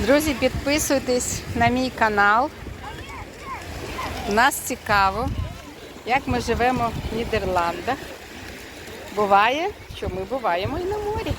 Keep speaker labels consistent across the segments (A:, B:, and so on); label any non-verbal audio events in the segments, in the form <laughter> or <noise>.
A: Друзі, підписуйтесь на мій канал. Нас цікаво, як ми живемо в Нідерландах. Буває, що ми буваємо і на морі.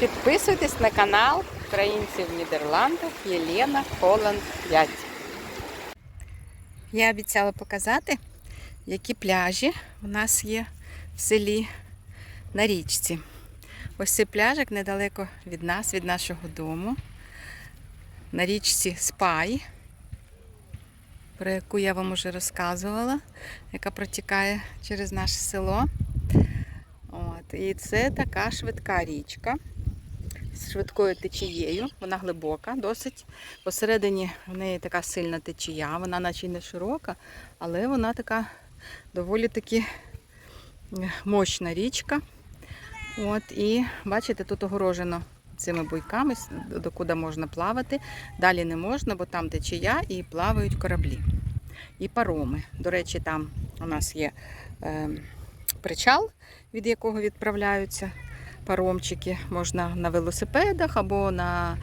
A: Підписуйтесь на канал Українців в Нідерландах Єлена Холланд 5. Я обіцяла показати, які пляжі у нас є в селі на річці. Ось цей пляжик недалеко від нас, від нашого дому. На річці Спай, про яку я вам уже розказувала, яка протікає через наше село. От, і це така швидка річка з швидкою течією. Вона глибока, досить. Посередині в неї така сильна течія, вона наче й не широка, але вона така доволі таки мощна річка. От, і бачите, тут огорожено цими буйками, докуди можна плавати. Далі не можна, бо там течія і плавають кораблі. І пароми. До речі, там у нас є е, причал, від якого відправляються паромчики. Можна на велосипедах або на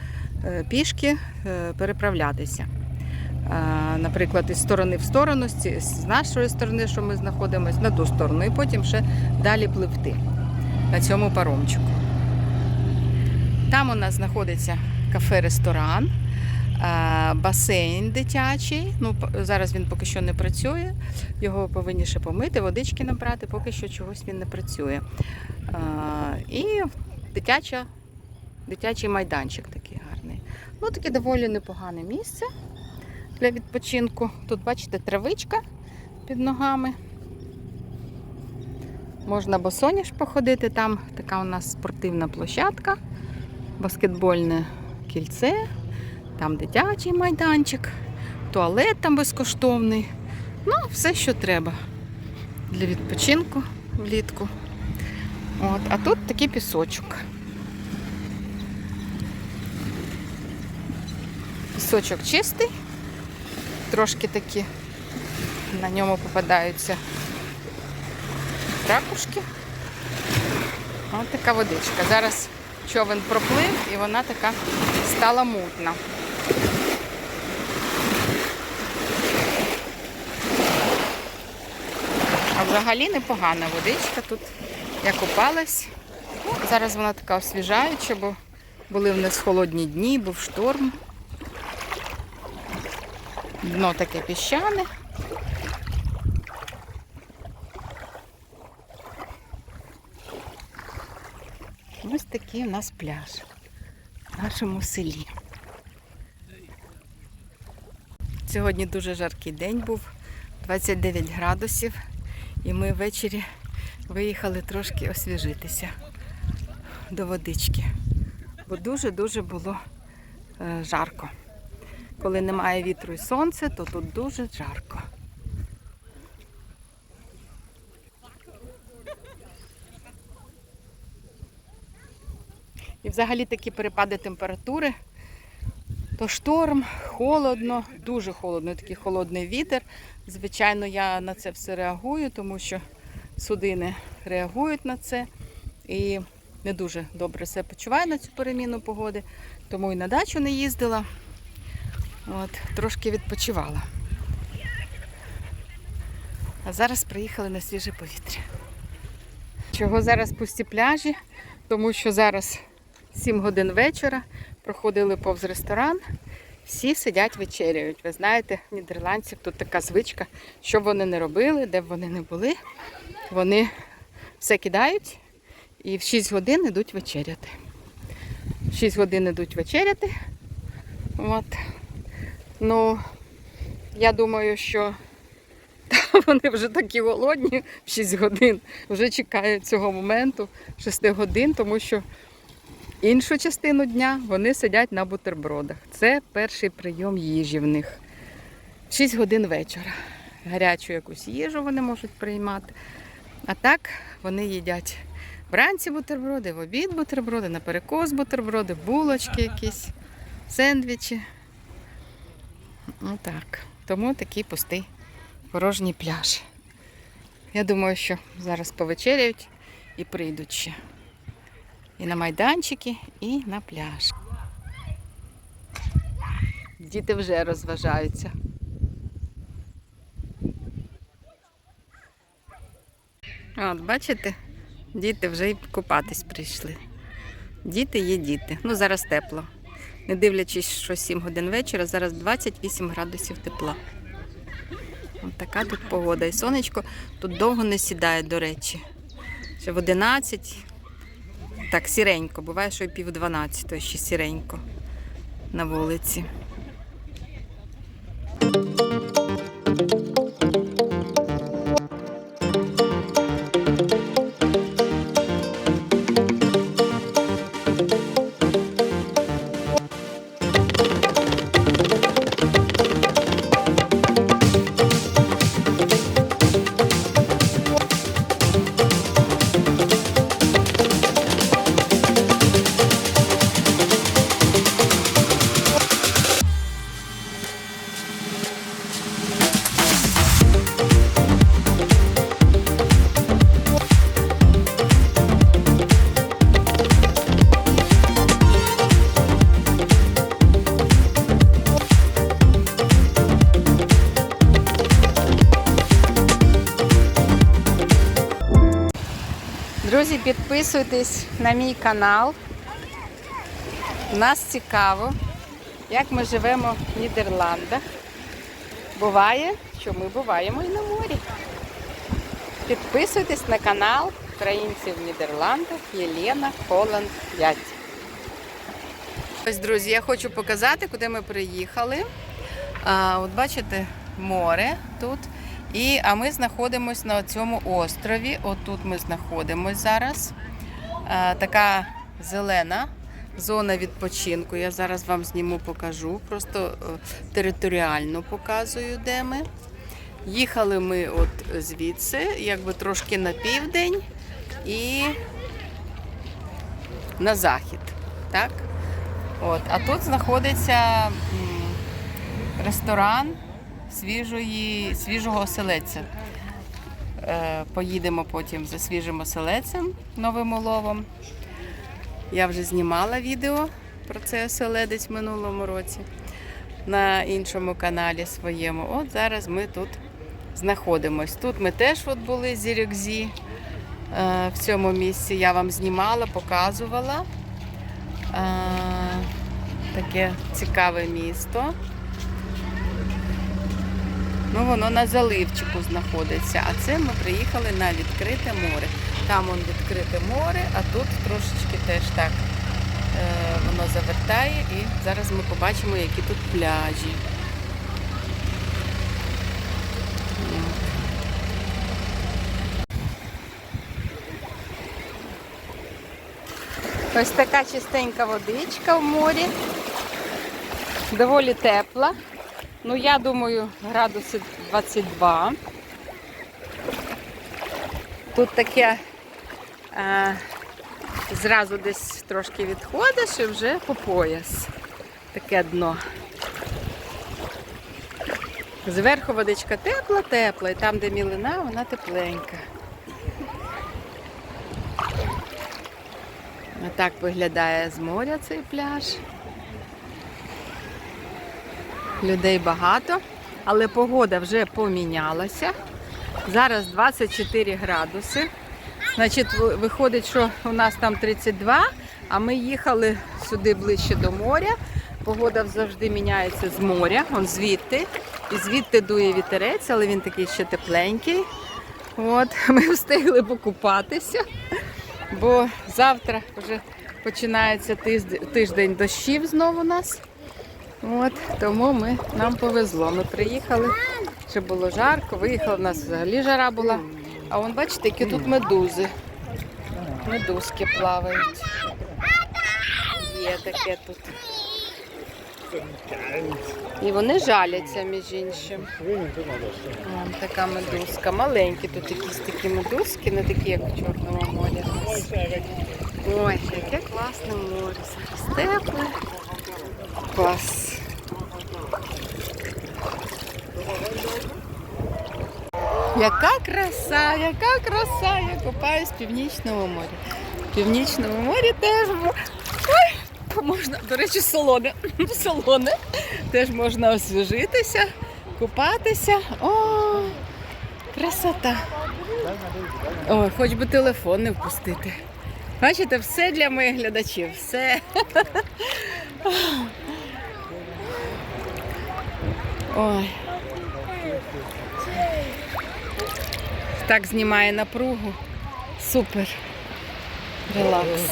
A: е, пішки е, переправлятися. Е, Наприклад, із сторони в сторону, з нашої сторони, що ми знаходимося, на ту сторону, і потім ще далі пливти на цьому паромчику. Там у нас знаходиться кафе-ресторан, басейн дитячий. Ну, зараз він поки що не працює. Його повинні ще помити, водички набрати, поки що чогось він не працює. І дитяча, дитячий майданчик такий гарний. Ну, таке доволі непогане місце для відпочинку. Тут, бачите, травичка під ногами. Можна босоніж походити. Там така у нас спортивна площадка, баскетбольне кільце, там дитячий майданчик, туалет там безкоштовний. Ну, все, що треба для відпочинку влітку. От, а тут такий пісочок. Пісочок чистий, трошки такі на ньому попадаються ракушки. Ось така водичка. Зараз човен проплив і вона така стала мутна. А взагалі непогана водичка тут. Я купалась. Ну, зараз вона така освіжаюча, бо були в нас холодні дні, був шторм. Дно таке піщане. Ось такий у нас пляж в нашому селі. Сьогодні дуже жаркий день був, 29 градусів, і ми ввечері виїхали трошки освіжитися до водички, бо дуже-дуже було е, жарко. Коли немає вітру і сонця, то тут дуже жарко. І взагалі такі перепади температури. То шторм, холодно, дуже холодно, такий холодний вітер. Звичайно, я на це все реагую, тому що судини реагують на це. І не дуже добре себе почуваю на цю переміну погоди, тому і на дачу не їздила. От, трошки відпочивала. А зараз приїхали на свіже повітря. Чого зараз пусті пляжі? Тому що зараз 7 годин вечора, проходили повз ресторан, всі сидять вечеряють. Ви знаєте, в нідерландців тут така звичка, що б вони не робили, де б вони не були, вони все кидають і в 6 годин йдуть вечеряти. В 6 годин йдуть вечеряти. От. Ну, я думаю, що <laughs> вони вже такі голодні в 6 годин, вже чекають цього моменту 6 годин, тому що іншу частину дня вони сидять на бутербродах. Це перший прийом їжі в них. 6 годин вечора. Гарячу якусь їжу вони можуть приймати. А так вони їдять вранці бутерброди, в обід бутерброди, на перекос бутерброди, булочки якісь, сендвічі. Ну так. Тому такий пустий порожній пляж. Я думаю, що зараз повечеряють і прийдуть ще. І на майданчики, і на пляж. Діти вже розважаються. От, бачите, діти вже і купатись прийшли. Діти є діти. Ну, зараз тепло. Не дивлячись, що 7 годин вечора, зараз 28 градусів тепла. От така тут погода. І сонечко тут довго не сідає, до речі. Ще в 11. Так, сіренько. Буває, що і пів 12 ще сіренько на вулиці. Підписуйтесь на мій канал. Нас цікаво, як ми живемо в Нідерландах. Буває, що ми буваємо і на морі. Підписуйтесь на канал Українців в Нідерландах Єлена Холланд 5. Ось, друзі, я хочу показати, куди ми приїхали. А, от бачите, море тут. І, а ми знаходимося на цьому острові. Отут ми знаходимося зараз. А, така зелена зона відпочинку. Я зараз вам зніму, покажу. Просто е, територіально показую, де ми. Їхали ми от звідси, якби трошки на південь і на захід. Так? От. А тут знаходиться ресторан свіжої, свіжого оселедця. Е, поїдемо потім за свіжим оселедцем новим уловом. Я вже знімала відео про цей оселедець в минулому році на іншому каналі своєму. От зараз ми тут знаходимось. Тут ми теж от були з Рюкзі е, в цьому місці. Я вам знімала, показувала. Е, таке цікаве місто. Ну, воно на заливчику знаходиться. А це ми приїхали на відкрите море. Там он відкрите море, а тут трошечки теж так е, воно завертає. І зараз ми побачимо, які тут пляжі. Ось така чистенька водичка в морі. Доволі тепла. Ну, я думаю, градуси 22. Тут таке е, зразу десь трошки відходиш і вже по пояс. Таке дно. Зверху водичка тепла, тепла, і там, де мілина, вона тепленька. Отак виглядає з моря цей пляж. Людей багато, але погода вже помінялася. Зараз 24 градуси. Значить, виходить, що у нас там 32, а ми їхали сюди ближче до моря. Погода завжди міняється з моря, он звідти. І звідти дує вітерець, але він такий ще тепленький. От, <laughs> ми встигли покупатися, бо завтра вже починається тиждень, дощів знову у нас. От, тому ми, нам повезло. Ми приїхали, ще було жарко, виїхали, в нас взагалі жара була. А вон бачите, які тут медузи. Медузки плавають. Є таке тут. І вони жаляться, між іншим. Вон така медузка. Маленькі тут якісь такі медузки, не такі, як в Чорному морі. Ой, яке класне море. Зараз тепле. Клас. Яка краса, яка краса! Я купаюсь в північному морі. В північному морі теж. Ой, Можна, до речі, солоне. <laughs> Солоне. Теж можна освіжитися, купатися. О, красота. Ой, хоч би телефон не впустити. Бачите, все для моїх глядачів. Все. <laughs> Ой. Так знімає напругу. Супер. Релакс.